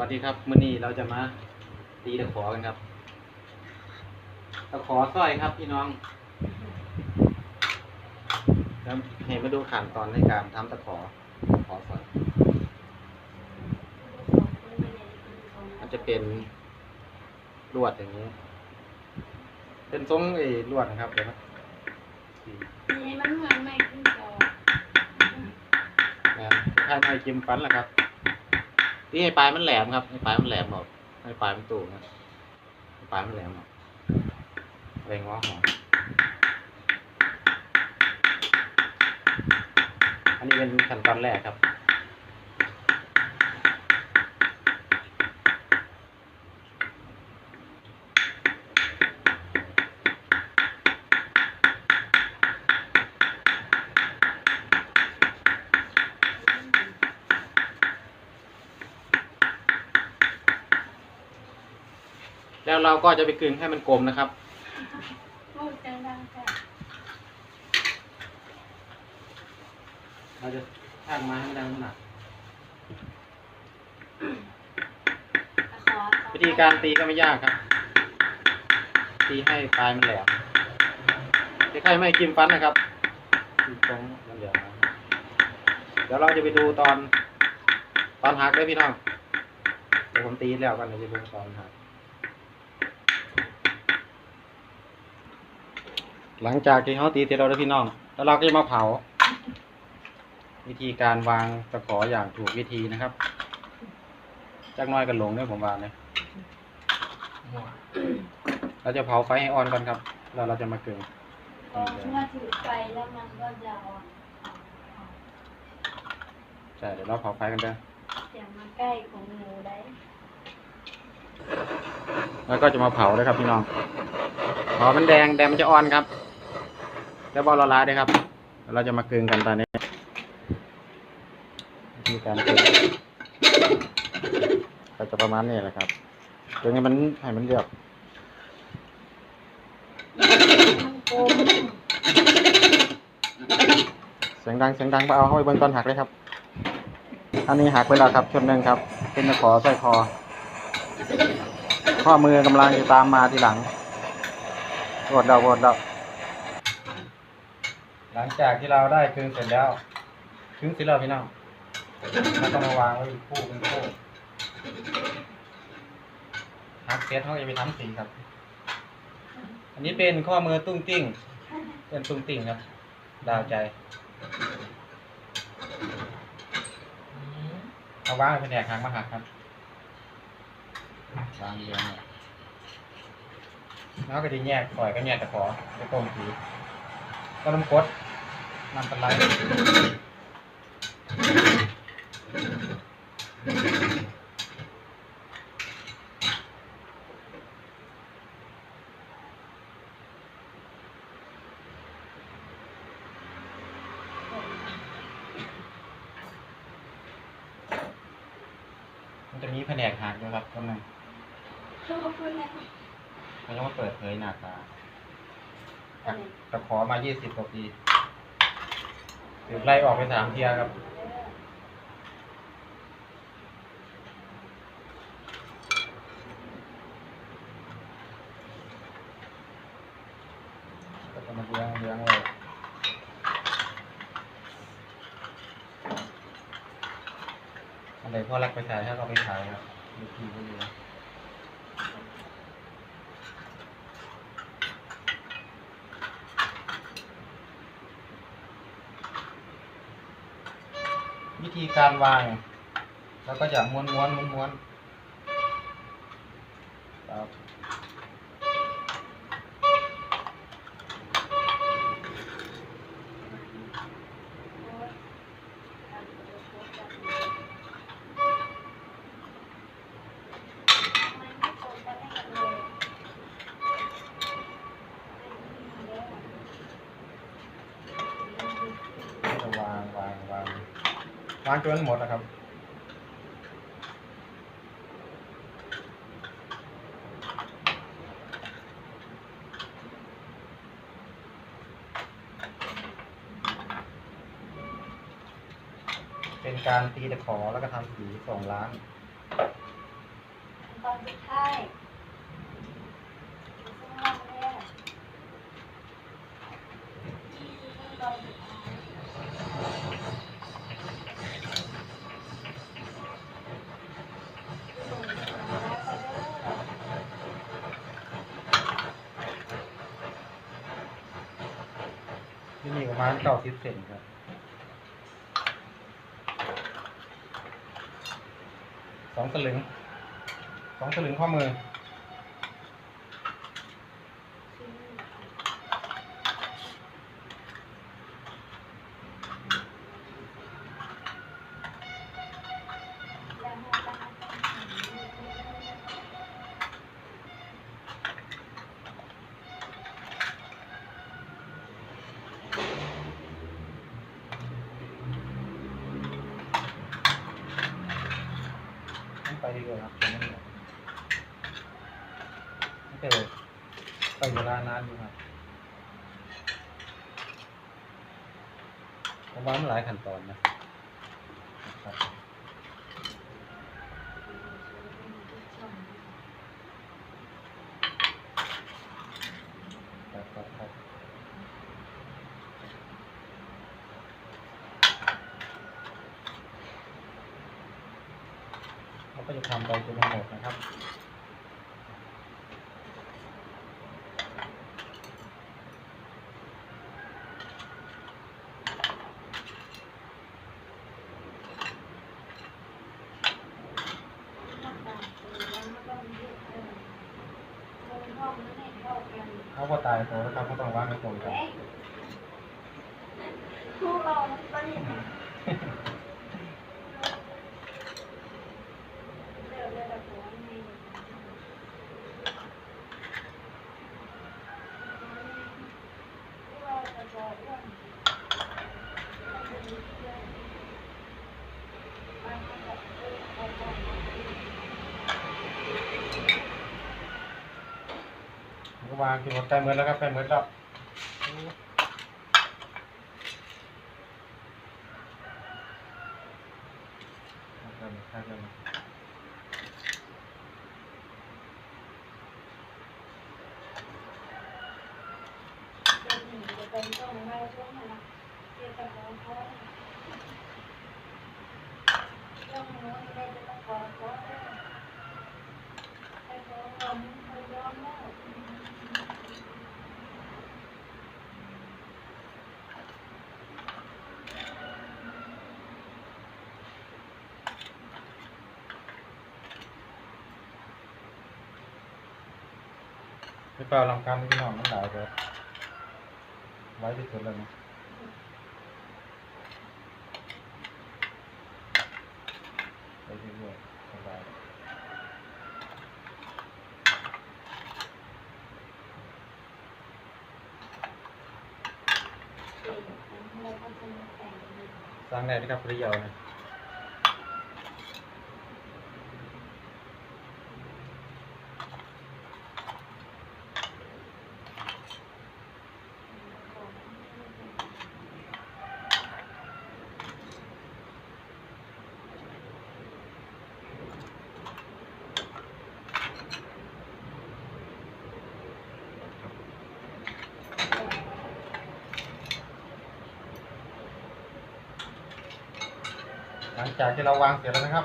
วัสดีครับมื้อนี้เราจะมาตีตะขอกันครับตะขอสร้อยครับพี่น้องแล้วให้มาดูขั้นตอนในการทำตะขอตะขอสร้อยมันจะเป็นลวดอย่างนี้ เป็นทรงไอ้ลวดนะครับเดี๋ยวนะนี่มันเหมือนไม้ขึ้นจอนะคล้ายๆไม้จิ้มฟันแหละครับ นี่ให้ปลายมันแหลมครับให้ปลายมันแหลมออกให้ปลายมันตู่นะให้ปลายมันแหลมออกแรงง้อหอมอันนี้เป็นขั้นตอนแรกครับ ก็จะไปกึงให้มันกลมนะครับลูกจังดังแค่เราจะช่างมาให้มันได้น้ำหนักตะขอวิธีการตีก็ไม่ยากครับ ตีให้ปลายมันแหลมคล้ายๆไม่กิมฟันนะครับตีตรงมันเหลืองนะเดี๋ยวเราจะไปดูตอนตอนหักด้วยพี่น้องเดี๋ยวผมตีแล้วกันเดี๋ยวจะดูตอนหัก หลังจากที่เขาตีเสร็จแล้วนะพี่น้อง แล้วเราก็จะมาเผา วิธีการวางตะขออย่างถูกวิธีนะครับจักหน้อยกันหลงด้วยผมวางเลยเราจะเผาไฟให้อ่อนก่อนครับ แล้วเราจะมากึงพอเมื่อถือไฟแล้วมันก็จะอ่อนใช่เดี๋ยวเราเผาไฟกันเด้ออย่ามาใกล้ของหนูได้แล้วก็จะมาเผาด้วยครับพี่น้องพอมันแดงแดงมันจะอ่อนครับ แล้วบอลละลายด้วยครับ เราจะมากึงกันตอนนี้วิธีการกึงก็จะประมาณนี้แหละครับกึงให้มันให้มันเรียบมันกเสียงดังเสียงดังไปเอาเข้าไปเบิ้งตอนหักเลยครับ อันนี้หักไปแล้วครับชุดหนึ่งครับ เป็นตะขอสร้อยคอ ข้อมือกำลังจะตามมาทีหลังโวดเราโวดเรา หลังจากที่เราได้คืนเสร็จแล้วคืนเสร็จแล้วพี่น้องเราก็มาวางไว้เป็นคู่เป็นคู่หักเสร็จเขาจะไปทำสีครับ อันนี้เป็นข้อมือตุ้งติ้ง เป็นตุ้งติ้งครับ ดาวใจเอาวางเป็นแผนกหางมาหักครับวางเรียงเนี่ยแล้วก็จะแยกปล่อยก็แยกตะขอไปต้มสีก็น้ำกด น้ำตะไลมันจะมีแผนกหักด้วยครับตรงนั้นชอบคนไหนไม่ต้องมาเปิดเผยหน้าตาหักตะขอมา 20กว่าปี ถูกไล่ออกไปสามเทียครับ ก็จะมาเลี้ยงเลี้ยงเลยอันไหนพ่อรักไปขายถ้าเราไปขายครับดูทีก็อยู่วิ ธีการวาง แล้วก็จะม้วนม้วนม้วนม้วน ล้างจนหมดนะครับ เป็นการตีตะขอแล้วก็ทำสีส่งล้าง ตอนสุดท้ายช่วงรอบแรกตอนสุดท้าย ที่นี่ ประมาณเก้าสิบเซนครับสองสลึงสองสลึงข้อมือ ต้องไปดีกว่าครับผมไม่ได้ไม่เจอไปเวลานานอยู่ครับผม ว่ามันหลายขั้นตอนนะครับครับครับครับเราก็จะทำไปจนหมดนะครับ เขาก็ตายโตแล้วครับก็ต้องวางกระตรงกัน คู่เราก็เห็นเดี๋ย วเดี๋ยวแบบหัวนี่เราจะบอกว่าผมก็วางกินหมดใกล้หมือแล้วครับใกล้หมือแล้ว ใกล้หมดใกล้หมด จะเป็นต้องมาช่วงนั้นเกี่ยวกับของเขาเรื่องนู้นได้จะต้องขอขอให้ขอความยอมแล้วพี่เปล่าลำคาญพี่น้องมันหลายเลยไว้ที่สุดเลยนะไปเรื่อยๆสบายเราก็จะมาแต่งสร้างได้นะครับปริยาวนะ ลังจากที่เราวางเสร็จแล้วนะครับ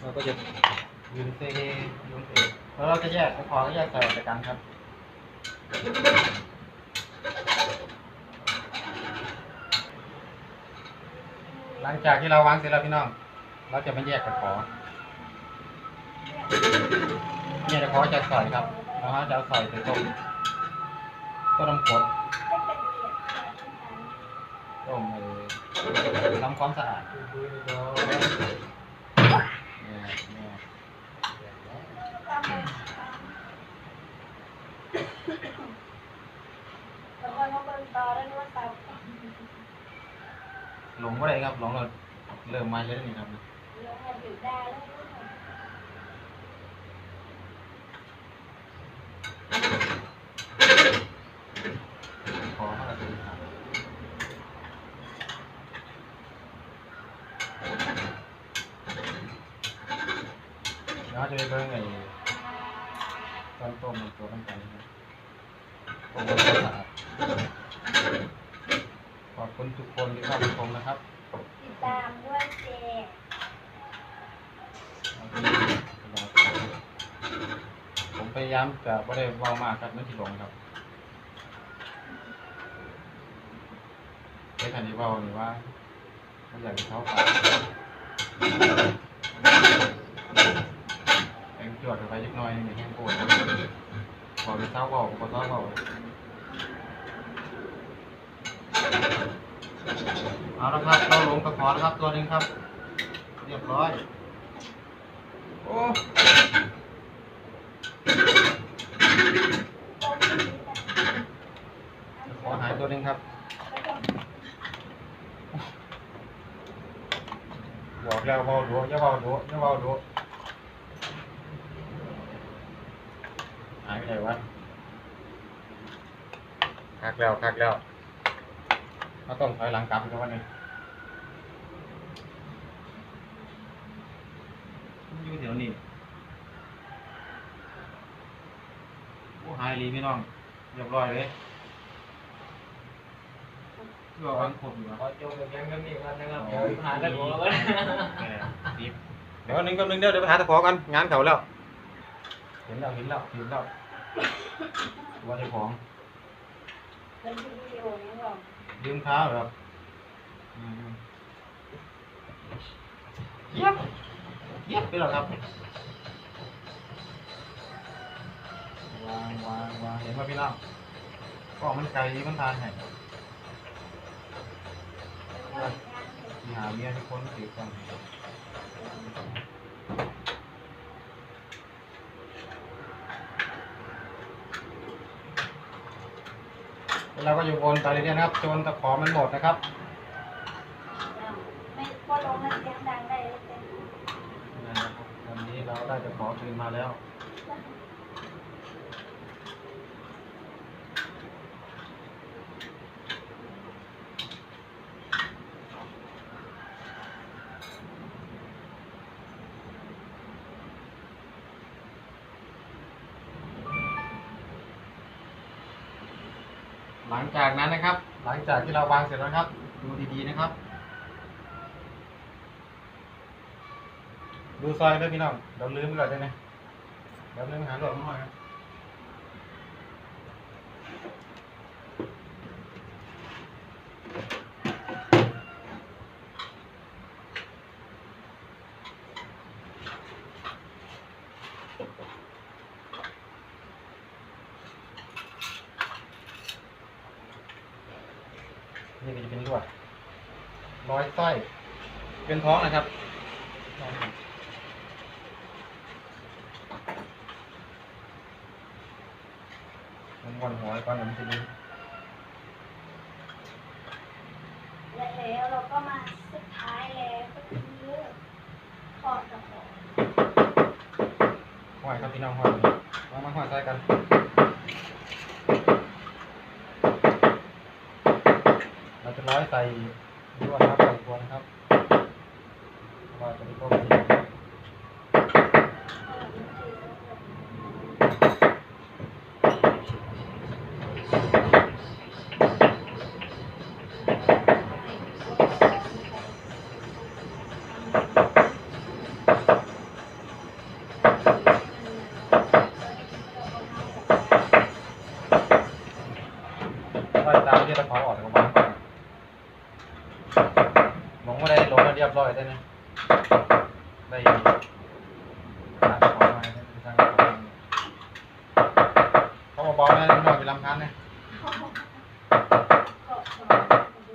เราก็จะยืนเซยืนเซแล้วเราจะแยกพอก็แยกใส่ออกจากกันครับหลังจากที่เราวางเสร็จแล้วพี่น้อง เราจะไม่แยกกระขอเนี่ยกระขอจะใส่ครับแล้วเราจะเอาใส่ไปต้มต้มน้ำกรดให้เป็นเอียด ต้มเออทำความสะอาดเนี่นี่แล้วก็มาเปิดต่อได้ว่าตับหลงว่าไรครับหลงเราเริ่มมาเลยนี่ครับ เรื่องมันอยู่ได้แล้ว ขอมาดูครับ เราจะไปเบิ่งไอ้ตอนต้มตัวน้ำกันนะครับต้มความสะอาดขอบคุณทุกคนที่เข้ามาชมนะครับติดตามด้วยเจผมพยายามจะไม่ได้เว่ามากครับไม่ที่ลงครับไม่ทันที่เว่านี่ว่าไม่อยากให้เขาปากแองจวดไปยักหน้อยนี่แห้งโกรธบอกไปเศร้าบอกบอเศร้าบอกเอาละครับเราลงตะขอแล้วครับตัวหนึ่งครับ เรียบร้อย โอ้ขอหายตัวหนึ่งครับบอกแล้วเบาดูอย่าเบาดูอย่าเบาดูหาย ไปไหนวะคักแล้วคักแล้วเราต้องถอยหลังกลับอีกันวันนี้อยู่แถวนี้โอ้หายรีพี่น้องเรียบร้อยเลยเพื่อวันครบอยู่ขอจบแบบยังกันนี่วันนะครับโอ้เดี๋ยวยผ่านแล้วผมแล้วแหม่สิบเดี๋ยวหนึ่งกับหนึ่งเดี๋ยวเดี๋ยวไปหาตะขอกันงานเขาแล้ว เห็นแล้วเห็นแล้วเห็นแล้ว ว่าเจ้าของเป็นวิดีโอนี้หรอยืมเท้าเหรอครับอืมเยียบเยียบไปแล้วครับ วางวางวางเห็นว่าพี่น้องก็มันไกลมันทานให้มีหาเมียทุกคนถือกัน เราก็อยู่บนไปเรื่อยๆนะครับจนตะขอมันหมดนะครับ ไม่พอลงมันเสียงดังได้เลยเจนะครับวันนี้เราได้ตะขอคืนมาแล้ว หลังจากนั้นนะครับ หลังจากที่เราวางเสร็จแล้วครับ ดูดีๆนะครับ ดูซอยด้วยพี่น้องเราลืมไปก่อนได้ไหมเราลืมหาหลวงมาครับนี่ก็จะเป็นลวดร้อยสร้อย เป็นท้องนะครับมันวันหัวก่อนเดี๋ยวมันจะดีแล้วเราก็มาสุดท้ายแล้วก็คือถอดกระป๋องห้อยครับพี่น้องห้อยนี่มามาห้อยใส่กันเราจะร้อยใส่ลวดครับใส่ตัวนะครับ ว่าจะได้ต้มดีร้อยตามที่ตะขอออกจากกระบอกก่อนลงมาได้ลงมาเรียบร้อยได้ไหมได้อีกตามตะขอมาได้ทางตะขอมาเขาบอก ๆนะพี่น้องไปลำคันนะก็ถอดกระป๋องว่า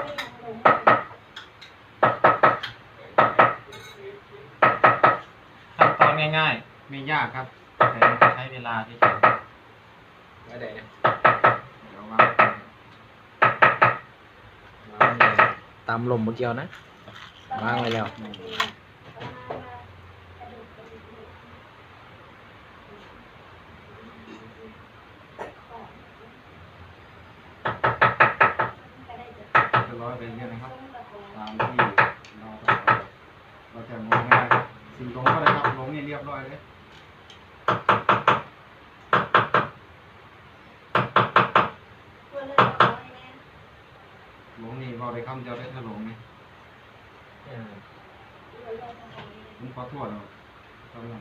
ไม่ยังลงขั้นตอนง่ายๆ ไม่ยากครับ แต่มันจะใช้เวลาที่จะไม่ได้เนี่ยเดี๋ยววางไปวางเลยตามลมหมดเดียวนะ วางไว้แล้วจะร้อยไปเรื่อยนะครับ ตามที่เราเราจะงงไม่ได้สิ่งตรงก็เลยครับลงนี่เรียบร้อยเลย เพื่อนเลยตะโกนให้แน่ ลงนี่เราได้คำเดียวได้ถลงนี่ อืม เพื่อนเลยตะโกนให้แน่ ผมขอโทษเรา ตอนนั้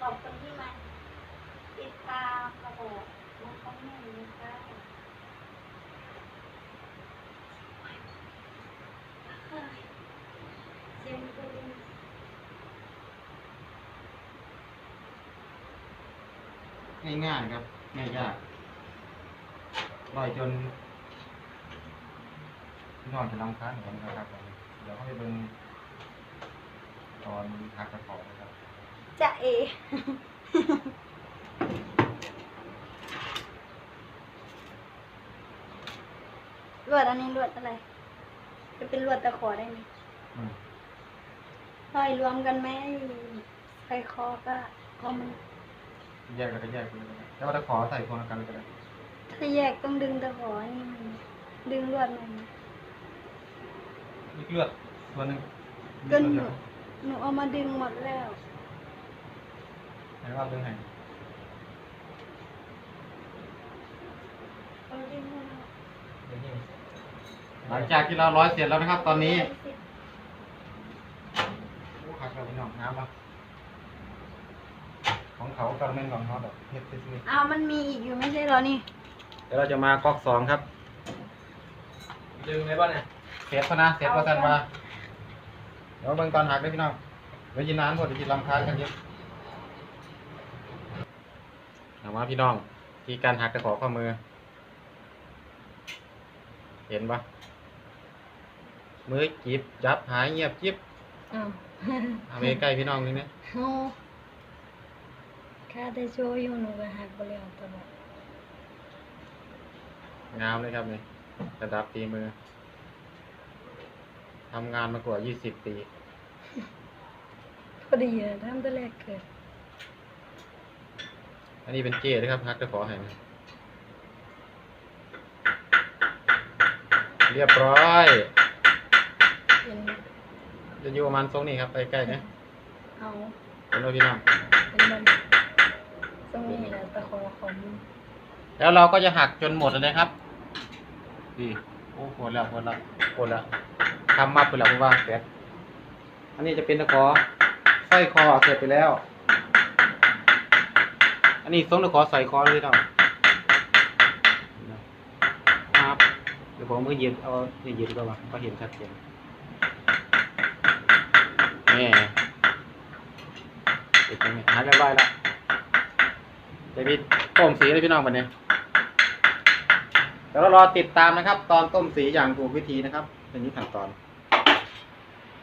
ขอบคุณที่มาติดตามกระบอกน้องคอมเมนต์นะคะเสียงปืนง่ายๆครับไม่ยากลอยจนพี่น้องจะรำค้าญเหมือนกันครับ เดี๋ยวเขาไปเบิ่ง ตอนทักกระขอนะครับจะเอ ลวดอันนี้ลวดอะไร จะเป็นลวดตะขอได้ไหมอืมลอยรวมกันไหมใส่คอก็ก็มันแยกกันก็แยกกันเลยก็ได้แต่ว่าถ้าขอใส่คนละกันเลยก็ได้ถ้าแยกต้องดึงตะขอนี่มันดึงลวดมัน นี่เลือดตัวหนึงก็หนู หนูเอามาดึงหมดแล้ว ไหนว่าเรื่องไหนเอาดึงหมดแล้วเดี๋ยวนี้หลังจากที่เราร้อยเสร็จแล้วนะครับ ตอนนี้โอ้ขัดกับพี่น้องน้ำแล้วของเขากระเม็นของเขาแบบเฮ็ดซื่อเอามันมีอีกอยู่ไม่ใช่เหรอนี่ๆเดี๋ยวเราจะมาก๊อกสองครับ ดึงเลยป่ะเนี่ย เสร็จแล้วนะ เสร็จแล้วกันมา เดี๋ยวเบิ่งตอนหักด้วยพี่น้องเดี๋ยวยินนานพอเดี๋ยวยินลำคาญกันเยอะเอามาพี่น้องที่การหักกระขอข้อมือ เห็นปะมือจีบจับหายเงียบจิ๊บอ้าวเอาไปใกล้พี่น้องนี่นะโอ้ข้าได้โชว์อยู่หนูก็หักไปแล้วตลอดงามเลยครับนี่ระดับตีมือทำงานมากว่า 20 ปี พอดีอะทำแต่แรกเกิดอันนี้เป็นเจ้นะครับฮักจะขอให้นะเรียบร้อยเป็นจะอยู่ประมาณทรงนี้ครับไปใกล้ๆนะเอาเห็นไหมพี่น้องเป็นมันตรงนี้แหละตะขอของแล้วเราก็จะหักจนหมดเลยนะครับดีโอ้โหดแล้วโหดแล้วโหดแล้วทำมาเพื่อเราว่าเสร็จอันนี้จะเป็นตะขอ สร้อยคอเสร็จไปแล้ว อันนี้ทรงตะขอใส่คอเลยพี่น้องครับเดี๋ยวผมมือยืนเอาเนี่ยยืนดีกว่าก็เห็นชัดเจนนี่ติดตรงนี้หายเรียบร้อยแล้วเดี๋ยวมีต้มสีเลยพี่น้องวันนี้เดี๋ยวเรารอติดตามนะครับ ตอนต้มสีอย่างถูกวิธีนะครับเป็นนี้ขั้นตอน